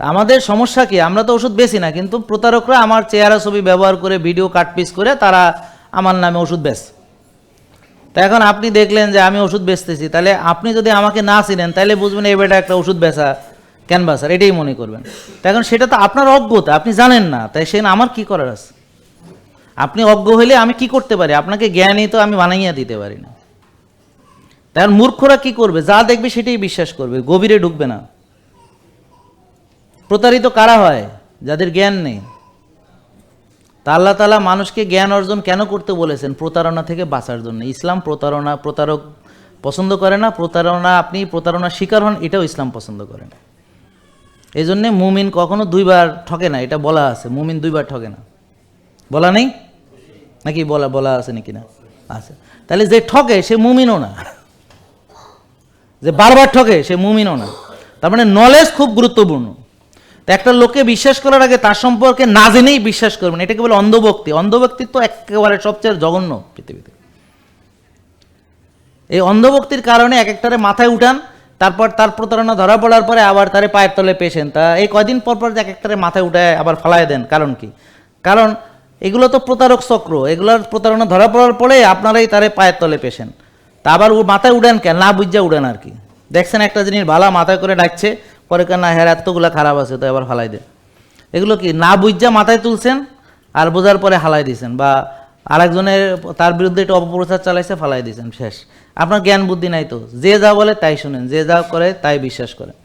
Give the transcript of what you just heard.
আমাদের সমস্যা কি? আমরা তো ওষুধ বেশি না, কিন্তু প্রতারকরা আমার চেহারা ছবি ব্যবহার করে, ভিডিও কাটপিস করে, তারা আমার নামে ওষুধ বেচ। তা এখন আপনি দেখলেন যে আমি ওষুধ বেচতেছি, তাহলে আপনি যদি আমাকে না চিনেন, তাহলে বুঝবেন এই বেটা একটা ওষুধ বেচা ক্যানভাসার এটাই মনে করবেন। তা এখন সেটা তো আপনার অজ্ঞতা, আপনি জানেন না, তাই সে আমার কি করার আছে? আপনি অজ্ঞ হইলে আমি কি করতে পারি? আপনাকে জ্ঞানই তো আমি বানাইয়া দিতে পারি না। তার মূর্খরা কি করবে? যা দেখবে সেটাই বিশ্বাস করবে, গভীরে ঢুকবে না। প্রতারিত কারা হয়? যাদের জ্ঞান নেই। তা আল্লাহ তালা মানুষকে জ্ঞান অর্জন কেন করতে বলেছেন? প্রতারণা থেকে বাঁচার জন্য। ইসলাম প্রতারণা, প্রতারক পছন্দ করে না, প্রতারণা আপনি প্রতারণার শিকার হন, এটাও ইসলাম পছন্দ করে না। এই জন্যে মুমিন কখনো দুইবার ঠকে না, এটা বলা আছে। মুমিন দুইবার ঠকে না। বলা নেই? নাকি বলা বলা আছে নাকি না? আচ্ছা তাহলে যে ঠকে, সে মুমিনও না। যে বারবার ঠকে, সে মুমিনও না। তার মানে নলেজ খুব গুরুত্বপূর্ণ। তো একটা লোকে বিশ্বাস করার আগে তার সম্পর্কে না জেনেই বিশ্বাস করবেন। এটাকে বলে অন্ধভক্তি। অন্ধভক্তি তো একেবারে সবচেয়ে জঘন্য পৃথিবীতে। এই অন্ধভক্তির কারণে এক একটারে মাথায় উঠান, তারপর তার প্রতারণা ধরা পড়ার পরে আবার তারে পায়ের তলে পেশেন। তা এই কয়দিন পর পর এক একটারে মাথায় উঠায়, আবার ফালায় দেন। কারণ কি? কারণ এগুলো তো প্রতারক চক্র। এগুলোর প্রতারণা ধরা পড়ার পরে আপনারাই তারে পায়ের তলে পেশেন। তা আবার ও মাথায় উড়েন কেন? না বুঝা উড়েন আর কি। দেখছেন একটা জিনিস ভালা মাথায় করে ডাকছে পরে কেন হ্যাঁ এতগুলো খারাপ আছে, তো এবার ফালাই দে। এগুলো কি, না বুঝা মাথায় তুলছেন আর বোঝার পরে হালাই দিয়েছেন বা আরেকজনের তার বিরুদ্ধে একটু অপপ্রচার চালাইছে, ফালাই দিয়েছেন শেষ। আপনার জ্ঞান বুদ্ধি নাই তো। যে যা বলে তাই শুনেন, যে যা করে তাই বিশ্বাস করেন।